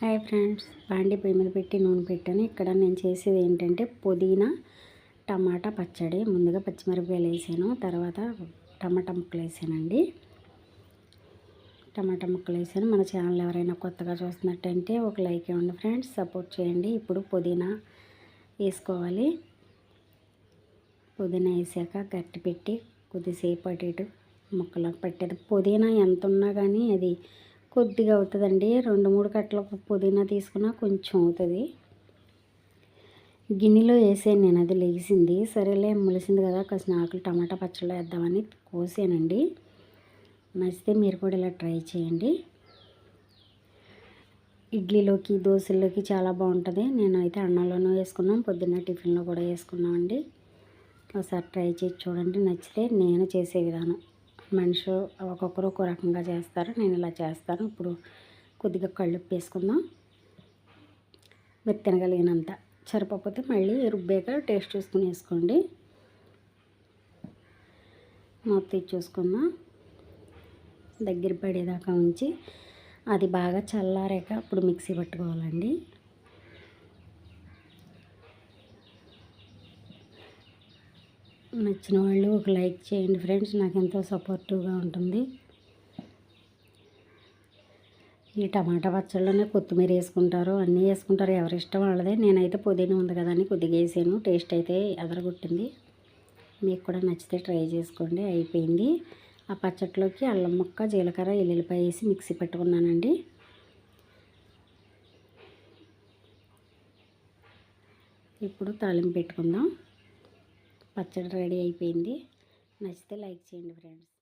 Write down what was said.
Hi friends బాండి పొయ్యి మీద పెట్టి నూనె పెట్టాను. ఇక్కడ నేను చేసేది ఏంటంటే పుదీనా టమాటా పచ్చడి ముందుగా పచ్చిమిరపకాయలు వేసాను తర్వాత టమాటా ముక్కలు వేసానండి. టమాటా ముక్కలు వేసాను. మన ఛానల్ ఎవరైనా కొత్తగా చూస్తున్నట్టంటే ఒక లైక్ ఇవ్వండి ఫ్రెండ్స్ సపోర్ట్ చేయండి. ఇప్పుడు పుదీనా వేసుకోవాలి. పుదీనా వేసాక గట్టి పెట్టి కొద్దిసేపు అటు ఇటు ముక్కలకు పెట్టేది పుదీనా ఎంత ఉన్నా కానీ అది కొద్దిగా అవుతుందండి. రెండు మూడు కట్టల పుదీనా తీసుకున్నా కొంచెం అవుతుంది. గిన్నెలో వేసాను నేను అది లేచింది సరేలే ములిసింది కదా కాసిన ఆకులు టమాటా పచ్చళ్ళు వేద్దామని కోసానండి. నచ్చితే మీరు కూడా ఇలా ట్రై చేయండి. ఇడ్లీలోకి దోశల్లోకి చాలా బాగుంటుంది. నేను అయితే అన్నంలోనూ వేసుకున్నాం పొద్దున్న టిఫిన్లో కూడా వేసుకున్నామండి. ఒకసారి ట్రై చేసి చూడండి నచ్చితే నేను చేసే విధానం. మనిషి ఒక్కొక్కరు ఒక్కో రకంగా చేస్తారు. నేను ఇలా చేస్తాను. ఇప్పుడు కొద్దిగా కళ్ళు వేసుకుందాం. మీరు తినగలిగినంత సరిపోతే మళ్ళీ రుబ్బాక టేస్ట్ చూసుకుని వేసుకోండి. మొత్తం చూసుకుందాం. దగ్గర పడేదాకా ఉంచి అది బాగా చల్లారాక ఇప్పుడు మిక్సీ పట్టుకోవాలండి. నచ్చిన వాళ్ళు ఒక లైక్ చేయండి ఫ్రెండ్స్. నాకు ఎంతో సపోర్టివ్గా ఉంటుంది. ఈ టమాటా పచ్చళ్ళలోనే కొత్తిమీర వేసుకుంటారు. అన్నీ వేసుకుంటారు. ఎవరి ఇష్టం వాళ్ళదే. నేనైతే పుదీనా ఉంది కదా అని కొద్దిగా వేసాను. టేస్ట్ అయితే ఎదరగొట్టింది. మీకు కూడా నచ్చితే ట్రై చేసుకోండి. అయిపోయింది. ఆ పచ్చట్లోకి అల్లం ముక్క జీలకర్ర ఎల్లుల్లిపాయ వేసి మిక్సీ పెట్టుకున్నానండి. ఇప్పుడు తాలింపు పెట్టుకుందాం. పచ్చడి రెడీ అయిపోయింది. నచ్చితే లైక్ చేయండి ఫ్రెండ్స్.